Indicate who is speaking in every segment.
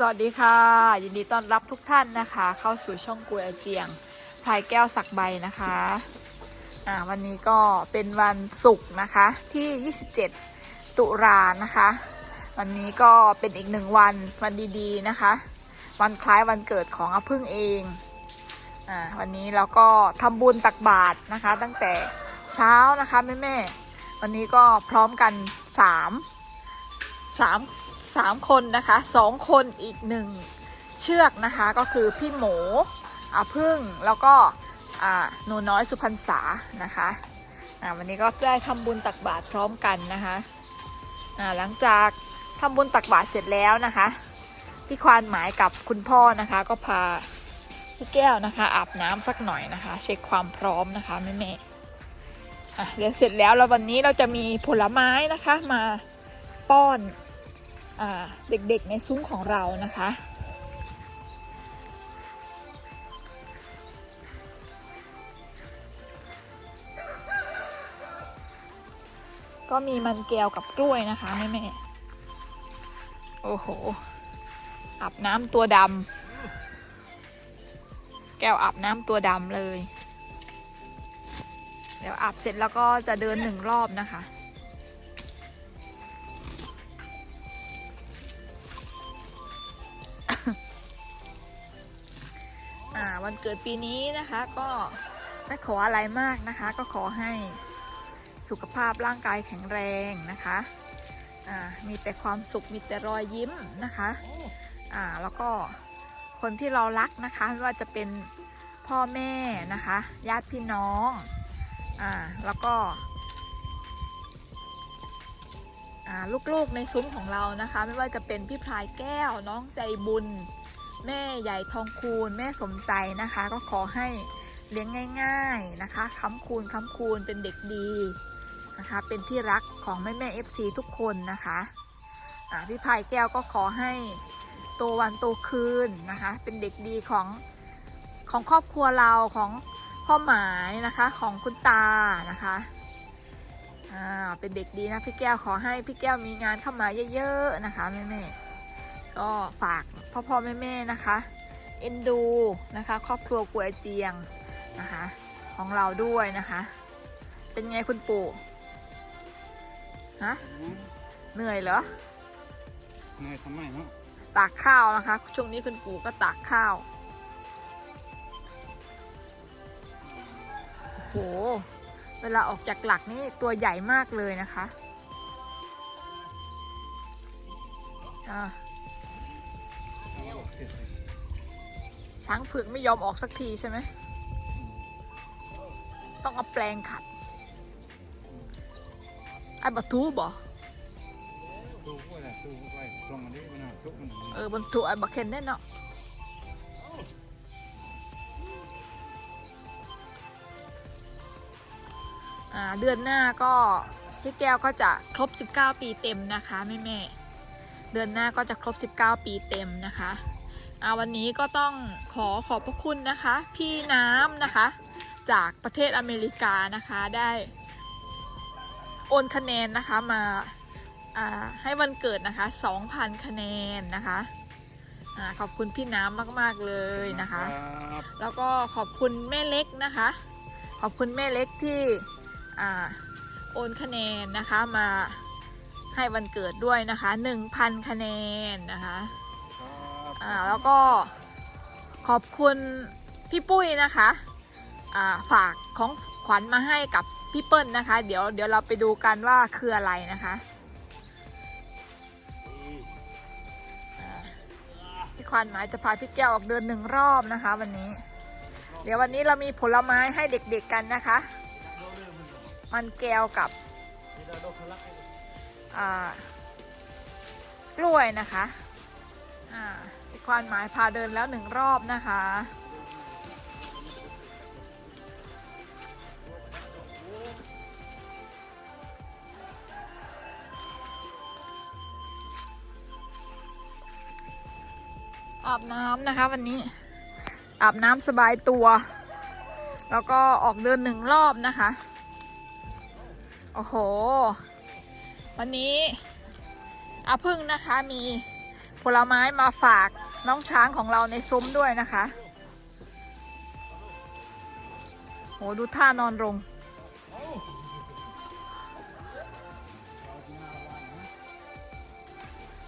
Speaker 1: สวัสดีค่ะ ยินดีต้อนรับทุกท่านนะคะ เข้าสู่ช่องกุยอาเจียงพายแก้วสักใบนะคะอ่าวันนี้ก็เป็นวันศุกร์นะคะที่ 27 ตุลานะคะ วันนี้ก็เป็นอีกหนึ่งวันวันดีๆนะคะ วันคล้ายวันเกิดของอาพึ่งเองอ่าวันนี้เราก็ทำบุญตักบาตรนะคะ ตั้งแต่เช้านะคะแม่ๆวันนี้ก็พร้อมกัน 3 สามสามคนนะคะสองคนอีกหนึ่งเชือกนะคะก็คือพี่หมูอาพึ่งแล้วก็อ่าหนูน้อยสุพรรษานะคะอ่าวันนี้ก็ได้ทำบุญตักบาตรพร้อมกันนะคะอ่าหลังจากทำบุญตักบาตรเสร็จแล้วนะคะพี่ควานหมายกับคุณพ่อนะคะ ก็พาพี่แก้วนะคะอาบน้ำสักหน่อยนะคะ เช็คความพร้อมนะคะแม่แม่อะเดี๋ยวเสร็จแล้วแล้ววันนี้เราจะมีผลไม้นะคะมาป้อน เด็กๆในซุ้มของเรานะคะ ก็มีมันแก้วกับกล้วยนะคะแม่แม่โอ้โหอาบน้ำตัวดำแก้วอาบน้ำตัวดำเลย เดี๋ยวอาบเสร็จแล้วก็จะเดินหนึ่งรอบนะคะ วันเกิดปีนี้นะคะก็ไม่ขออะไรมากนะคะ ก็ขอให้สุขภาพร่างกายแข็งแรงนะคะมีแต่ความสุขมีแต่รอยยิ้มนะคะแล้วก็คนที่เรารักนะคะไม่ว่าจะเป็นพ่อแม่นะคะญาติพี่น้องอ่าแล้วก็ลูกๆในซุ้มของเรานะคะ ไม่ว่าจะเป็นพี่พลายแก้วน้องใจบุญ แม่ใหญ่ทองคูณแม่สมใจนะคะ ก็ขอให้เลี้ยงง่าย ๆนะคะค้ำคูณค้ำคูณเป็นเด็กดีนะคะ เป็นที่รักของแม่แม่เอฟซีทุกคนนะคะอ่าพี่พายแก้วก็ขอให้โตวันโตคืนนะคะ เป็นเด็กดีของของครอบครัวเราของพ่อหมายนะคะของคุณตานะคะเป็นเด็กดีนะพี่แก้วขอให้พี่แก้วมีงานเข้ามาเยอะๆนะคะแม่แม่ๆ ก็ฝากพ่อพ่อแม่แม่ๆนะคะ เอ็นดูนะคะ ครอบครัวกัวเจียงนะคะ ของเราด้วยนะคะ เป็นไงคุณปู่ฮะเหนื่อยเหรอ
Speaker 2: เหนื่อยทำไมเนาะ
Speaker 1: ตากข้าวนะคะ ช่วงนี้คุณปู่ก็ตากข้าวโอ้โหเวลาออกจากหลักนี่ตัวใหญ่มากเลยนะคะ อ่า ช้างเผือกไม่ยอมออกสักทีใช่ไหม ต้องเอาแปลงขัดไอ้บัตูบ่
Speaker 2: ตู้ก็ได้ตู้ก็ไปลงมาดิมันน่ะ
Speaker 1: เออบรรทุกไอ้บักเคนได้เนาะอ่าเดือนหน้าก็พี่แก้วก็จะครบ 19 ปีเต็มนะคะ แม่แม่ ดือนหน้าก็จะครบ 19 ปีเต็มนะคะอ่าวันนี้ก็ต้องขอขอบพระคุณนะคะ พี่น้ำนะคะ จากประเทศอเมริกานะคะได้โอนคะแนนนะคะมาอ่าให้วันเกิดนะคะ 2,000 คะแนนนะคะอาขอบคุณพี่น้ำมากๆเลยนะคะ
Speaker 2: รับ
Speaker 1: แล้วก็ขอบคุณแม่เล็กนะคะ ขอบคุณแม่เล็กที่อ่าโอนคะแนนนะคะมา ให้วันเกิดด้วยนะคะ 1,000 คะแนนนะคะ
Speaker 2: ครับ
Speaker 1: อ่าแล้วก็ขอบคุณพี่ปุ้ยนะคะอ่าฝากของขวัญมาให้กับพี่เปิ้ลนะคะ เดี๋ยวเดี๋ยวเราไปดูกันว่าคืออะไรนะคะอ่าพี่ขวัญหมายจะพาพี่แก้วออกเดินหนึ่งรอบนะคะ วันนี้ เดี๋ยววันนี้เรามีผลไม้ให้เด็กๆกันนะคะ มันแก้วกับอ่า กล้วยนะคะควานหมายพาเดินแล้วหนึ่งรอบนะคะ อาบน้ำนะคะวันนี้ อาบน้ำสบายตัว แล้วก็ออกเดินหนึ่งรอบนะคะ โอ้โห วันนี้อาพึ่งนะคะมีผลไม้มาฝากน้องช้างของเราในซุ้มด้วยนะคะโหดูท่านอนลง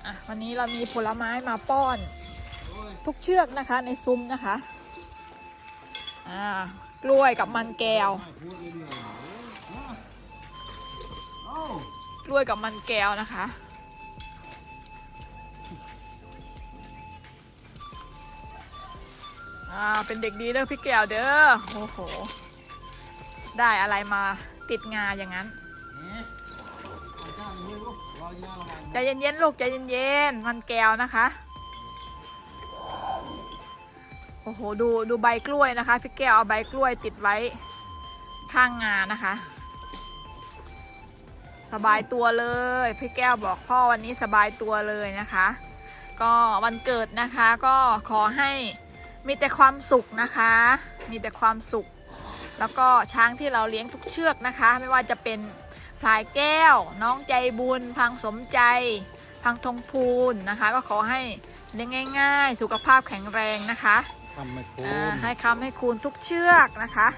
Speaker 1: อะวันนี้เรามีผลไม้มาป้อนทุกเชือกนะคะในซุ้มนะคะ อ่ากล้วยกับมันแก้ว กล้วยกับมันแก้วนะคะ อ่า เป็นเด็กดีเด้อพี่แก้วเด้อ โอ้โห ได้อะไรมาติดงาอย่างนั้นใจเย็นๆลูกใจเย็นๆ มันแก้วนะคะ โอ้โห ดูดูใบกล้วยนะคะ พี่แก้วเอาใบกล้วยติดไว้ข้างงานะคะ สบายตัวเลย พี่แก้วบอกพ่อวันนี้สบายตัวเลยนะคะ ก็วันเกิดนะคะก็ขอให้มีแต่ความสุขนะคะ มีแต่ความสุข แล้วก็ช้างที่เราเลี้ยงทุกเชือกนะคะ ไม่ว่าจะเป็นพลายแก้ว น้องใจบุญ พังสมใจ พังทองพูนนะคะ ก็ขอให้เลี้ยงง่าย ๆ สุขภาพแข็งแรงนะคะ
Speaker 2: ทำไม่คุ้
Speaker 1: อ่ามให้คำให้คูณทุกเชือกนะคะ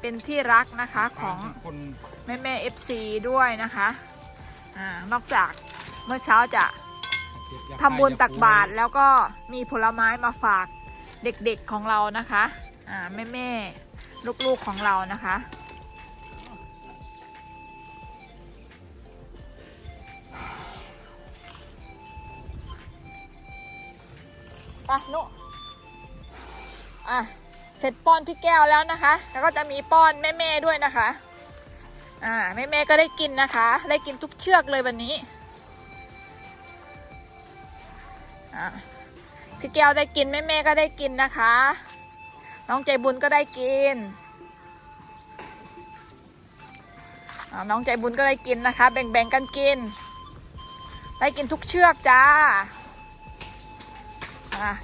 Speaker 1: เป็นที่รักนะคะของ
Speaker 2: คน
Speaker 1: แม่แม่เอฟซีด้วยนะคะอ่านอกจากเมื่อเช้าจะ
Speaker 2: เก็อยา
Speaker 1: ทำบุญตักบาตร
Speaker 2: อย
Speaker 1: แล้วก็มีผลไม้มาฝากเด็กๆของเรานะคะอ่าแม่แม่ลูกๆของเรานะคะไปนุอะ เสร็จป้อนพี่แก้วแล้วนะคะ แล้วก็จะมีป้อนแม่ ๆ ด้วยนะคะ อ่าแม่ๆก็ได้กินนะคะ ได้กินทุกเชือกเลยวันนี้อะพี่แก้วได้กินแม่ๆก็ได้กินนะคะ น้องใจบุญก็ได้กินน้องใจบุญก็ได้กินนะคะ แบ่งๆกันกิน ได้กินทุกเชือกจ้า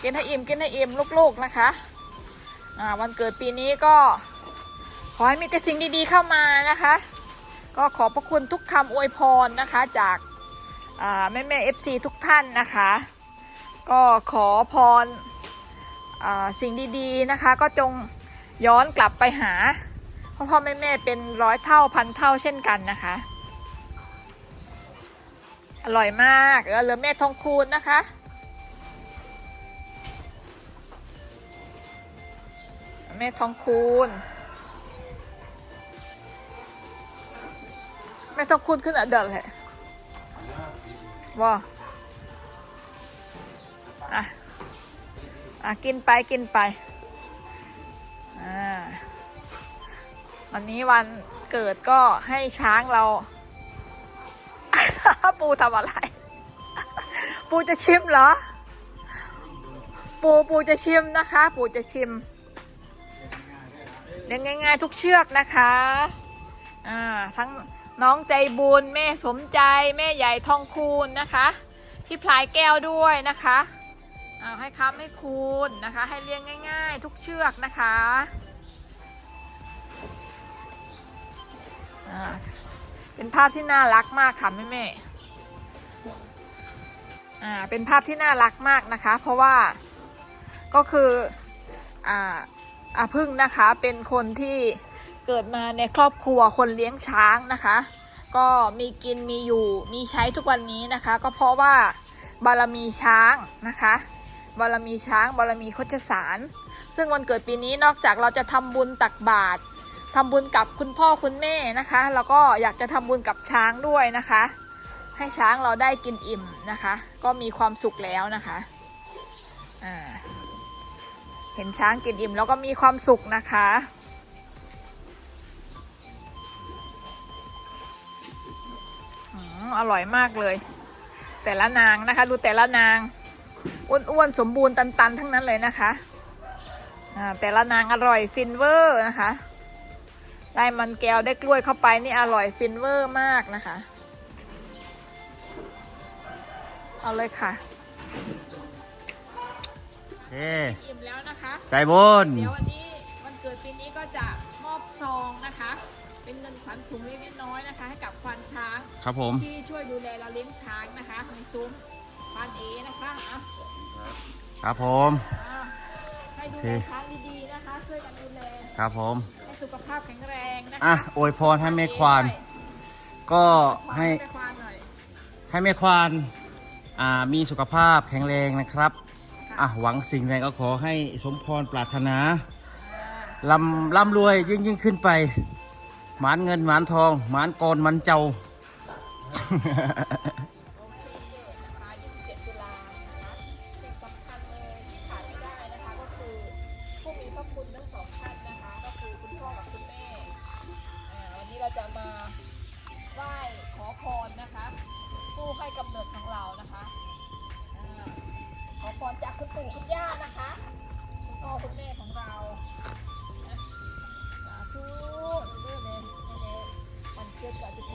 Speaker 1: กินให้อิ่มกินให้อิ่มลูกๆนะคะวันเกิดปีนี้ก็ ขอให้มีแต่สิ่งดีๆเข้ามานะคะ ก็ขอบพระคุณทุกคำอวยพรนะคะจากแม่แม่เอฟซีทุกท่านนะคะ ก็ขอพรอสิ่งดีๆนะคะ ก็จงย้อนกลับไปหาพ่อพ่อแม่แม่เป็นร้อยเท่าพันเท่าเช่นกันนะคะ อร่อยมากเออเหลือแม่ทองคูณนะคะแม่ทองคูณ แม่ทองคูณขึ้นอะเดินเลยว่าอะ อะ กินไปกินไป อ่า วันนี้วันเกิดก็ให้ช้างเรา ปูทำอะไร ปูจะชิมเหรอ ปูปูจะชิมนะคะ ปูจะชิมเลี้ยงง่าย ๆ ทุกเชือกนะคะ อ่า ทั้ง น้องใจบุญ แม่สมใจ แม่ใหญ่ทองคูณนะคะ พี่พลายแก้วด้วยนะคะอ่าให้ค้ำให้คูณนะคะ ให้เลี้ยงง่าย ๆ ทุกเชือกนะคะอ่าเป็นภาพที่น่ารักมากค่ะแม่แม่ๆอ่าเป็นภาพที่น่ารักมากนะคะ เพราะว่าก็คืออ่าอาพึ่งนะคะเป็นคนที่ เกิดมาในครอบครัวคนเลี้ยงช้างนะคะ ก็มีกินมีอยู่มีใช้ทุกวันนี้นะคะ ก็เพราะว่าบารมีช้างนะคะบารมีช้างบารมีโคชสาร ซึ่งวันเกิดปีนี้นอกจากเราจะทำบุญตักบาตรทำบุญกับคุณพ่อคุณแม่นะคะ แล้วก็อยากจะทำบุญกับช้างด้วยนะคะ ให้ช้างเราได้กินอิ่มนะคะ ก็มีความสุขแล้วนะคะเห็นช้างกินอิ่มแล้วก็มีความสุขนะคะ อืมอร่อยมากเลย แต่ละนางนะคะ ดูแต่ละนางอ้วนๆสมบูรณ์ตัน ๆ ทั้งนั้นเลยนะคะอ่าแต่ละนางอร่อยฟินเวอร์นะคะ ได้มันแก้วได้กล้วยเข้าไปนี่อร่อยฟินเวอร์มากนะคะ เอาเลยค่ะ
Speaker 3: เอ้
Speaker 1: อิ่มแล้วนะคะ
Speaker 3: ใจบุญ
Speaker 1: เดี๋ยววันนี้วันเกิดปีนี้ก็จะมอบซองนะคะ เป็นเงินขวัญถุงเล็กๆน้อยๆนะคะ ให้กับควานช้าง
Speaker 3: ครับผม
Speaker 1: ที่ช่วยดูแลเราเลี้ยงช้างนะคะในซุ้มพันเอนะคะอะ
Speaker 3: ครับผม
Speaker 1: อะให้ดู
Speaker 3: โอเค
Speaker 1: แลช้างดีๆนะคะ ช่วยกันดูแล
Speaker 3: ครับผม
Speaker 1: ให้สุขภาพแข็งแรงนะคะ
Speaker 3: อะอวยพรให้แม่ควาน ก็
Speaker 1: ขอ
Speaker 3: ให้
Speaker 1: แม่ควานหน่อย
Speaker 3: ให้แม่ควานอ่ามีสุขภาพแข็งแรงนะครับอะหวังสิ่งใดก็ขอให้สมพรปรารถนา
Speaker 1: อ่า
Speaker 3: ลำร่ำรวยยิ่งยิ่งขึ้นไป หมานเงินหมานทองหมานกรมันเจ้า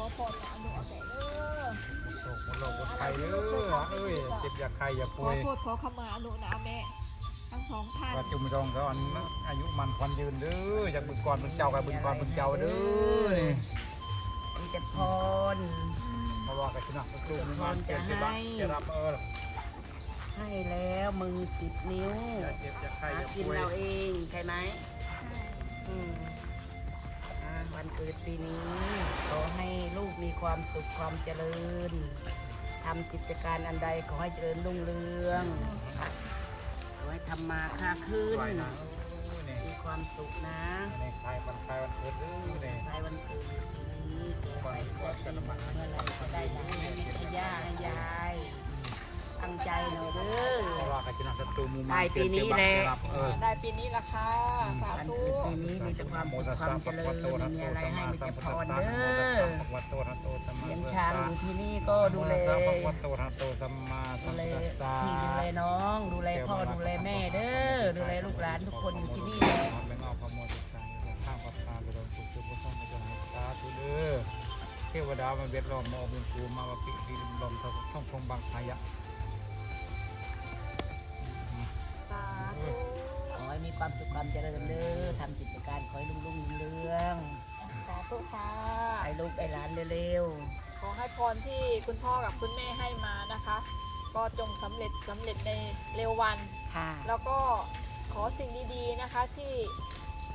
Speaker 1: ดกับจะขอพรจากอนุอาแก่เด้อ
Speaker 2: โชคหมดโลกหมดไข่เด้อเอ้ยเจ็บอย่าไข่อย่า
Speaker 1: ข
Speaker 2: ป่
Speaker 1: อ
Speaker 2: วย
Speaker 1: โทษขอขมาอนุนะแม่ทั้งสองท่าน
Speaker 2: ว่าจุ่มรองก็อันอายุมันควันยืนเด้ออยากบึงก่อนบึงเจ้ากับบึงก่อนบึงเจ้าเด้อนี่
Speaker 4: มีแต่พร
Speaker 2: เพราะว่ากันชนะสักลูกนี่มันเจ็บจะรับจะรับเออ
Speaker 4: ให้แล้วมือสิบนิ้ว
Speaker 2: อย่าเจ็บอย่าไข่
Speaker 4: หา
Speaker 2: อย่า
Speaker 4: กิน
Speaker 2: ป่วย
Speaker 4: เราเอง ใช่ไหมอืมอ่า วันเกิดปีนี้ ขอให้ลูกมีความสุขความเจริญทำกิจการอันใดขอให้เจริญรุ่งเรืองขอให้ทำมาค้าขึ้น
Speaker 2: ไหวนะนี่
Speaker 4: มีความสุขนะ
Speaker 2: ในไข่วันไข่วันเกิดเด้อนี่
Speaker 4: ในวันเกิดปีนี้ขอให้เกิดเมื่อไหรก็ได้หลานใมุ
Speaker 2: ม
Speaker 4: ได้ปีนี้แหละ
Speaker 2: เออ
Speaker 1: ได้ปีนี้ละค่ะสา
Speaker 4: วัน
Speaker 1: ธุ
Speaker 4: เกิดปีนี้มีแต่ความสุขความเจริญมีอะไรให้มีแต่พรเด้อ
Speaker 2: วัตโตระโตสัมมา
Speaker 4: เลี้ยงช้างอยู่ที่นี่ก็ดูแล
Speaker 2: วัตโตระโตสัมมาสั
Speaker 4: ดู
Speaker 2: ม
Speaker 4: แล
Speaker 2: พุทธัสสะ
Speaker 4: พี่ดูแลน้อง ดูแลพ่อดูแลแม่เด้อดูแลลูกหลานทุกคนอยู่ที่นี่แหละ
Speaker 2: แบ่งเอาพระโมทิตาข้างพระพาไปโดนสุขสุขพุทธังพระเจ้าให้สาธุเด้อเทวดามาเบ็ดล้อมมาเอาบุญกูมาว่าปิดดินลมท่องทงบางขายะ
Speaker 4: ความสุขความเจริญเด้อทำกิจการขอให้รุ่งรุ่งเรือง
Speaker 1: สาธุค่ะ
Speaker 4: ให้ลูกให้หลานเร็ว
Speaker 1: ขอให้พรที่คุณพ่อกับคุณแม่ให้มานะคะ ก็จงสำเร็จสำเร็จในเร็ววัน
Speaker 4: ๆค่ะ
Speaker 1: แล้วก็ขอสิ่งดีๆนะคะที่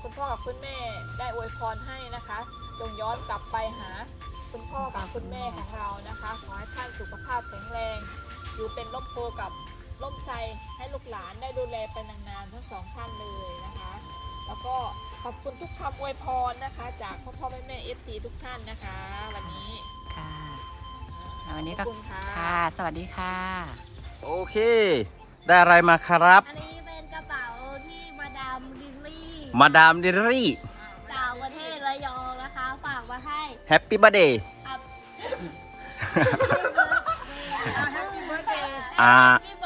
Speaker 1: คุณพ่อกับคุณแม่ได้อวยพรให้นะคะ จงย้อนกลับไปหาคุณพ่อกับคุณแม่ของเรานะคะ ขอให้ท่านสุขภาพแข็งแรง อยู่เป็นร่มโพกับ ร่มไทรให้ลูกหลานได้ดูแลไปนานๆทั้งสองท่านเลยนะคะ แล้วก็ขอบคุณทุกคำอวยพรนะคะ จากพ่อพ่อแม่แม่เอฟซีทุกท่านนะคะ วันนี้
Speaker 5: ค่ะวันนี้
Speaker 1: ข
Speaker 5: ก็
Speaker 1: อบคุณค่ะ
Speaker 5: ค่ะ สวัสดีค่ะ
Speaker 3: โอเค ได้อะไรมาครับ
Speaker 6: อันนี้เป็นกระเป๋าที่มาดามลิลลี่
Speaker 3: มาดามดิรี่
Speaker 6: จากประเทศระยองนะคะ ฝากมาให้
Speaker 3: แฮปปี้บั t เดย์
Speaker 6: ครับ
Speaker 1: Happy birthday
Speaker 3: อ่า
Speaker 6: พี่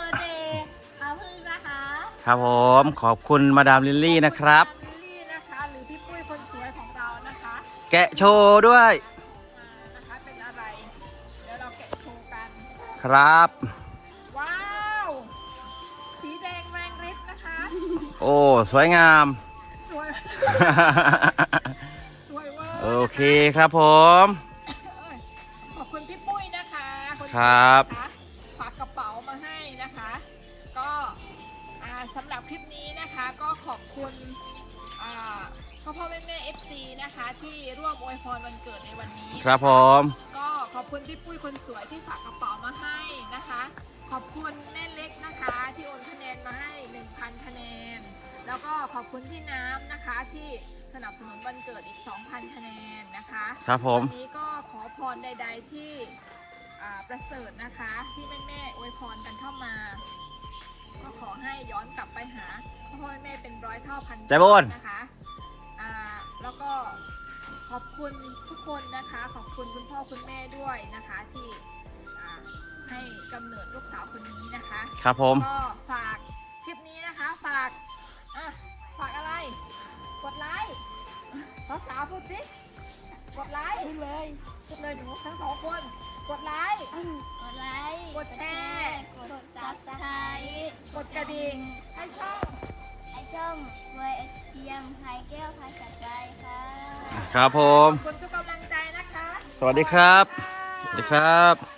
Speaker 6: ค
Speaker 3: รับผมขอบคุณมาดามลิลลี่นะครับ
Speaker 1: ลิลลี่นะคะหรือพี่ปุ้ยคนสวยของเรานะคะ
Speaker 3: แกะโชว์ด้วย
Speaker 1: มานะคะเป็นอะไร เดี๋ยวเราแกะโชว์กัน
Speaker 3: ครับ
Speaker 1: ว้าว สีแดงแรงฤทธิ์นะคะ
Speaker 3: โอ้ สวยงาม
Speaker 1: สวย สวยเวอร์
Speaker 3: โอเคครับผม
Speaker 1: เอ้ยขอบคุณพี่ปุ้ยนะคะนสวย
Speaker 3: ครับ
Speaker 1: นะคะฝาก พ่อพ่อแม่แม่เอฟซีนะคะ ที่ร่วมอวยพรวันเกิดในวันนี้
Speaker 3: ครับผม
Speaker 1: ก็ขอบคุณพี่ปุ้ยคนสวยที่ฝากกระเป๋ามาให้นะคะ ขอบคุณแม่เล็กนะคะ ที่โอนคะแนนมาให้ 1,000 คะแนน แล้วก็ขอบคุณพี่น้ำนะคะที่สนับสนุนวันเกิดอีก 2,000 คะแนนนะคะ
Speaker 3: ครับผม
Speaker 1: วันนี้ก็ขอพรใด ๆ ที่อ่าประเสริฐนะคะ ที่แม่แม่ๆอวยพรกันเข้ามา ก็ขอให้ย้อนกลับไปหาพ่อพ่อแม่ๆเป็นร้อยเท่าพัน
Speaker 3: ใจบุญ
Speaker 1: นะคะอ่า แล้วก็ขอบคุณทุกคนนะคะ ขอบคุณคุณพ่อคุณแม่ด้วยนะคะ ที่อ่าให้กำเนิดลูกสาวคนนี้นะคะ
Speaker 3: ครับผม
Speaker 1: ก็ฝากคลิปนี้นะคะ ฝากอะฝากอะไร กดไลค์ภาษาวพูดสิกดไลค์พูดเลยพูดเลยหนูทั้งสองคน กดไลค์
Speaker 6: กดไลค์
Speaker 1: กดแชร์
Speaker 6: กดซับสไครต์
Speaker 1: กดกระดิ่งให้ช่อง
Speaker 6: ไอ ช่องรวยเทียมไทยแก้วภาษาใจค่ะ
Speaker 3: ครับผม
Speaker 1: ขอบคุณทุกกำลังใจนะคะ
Speaker 3: สวัสดีครับะสวัสดีครับ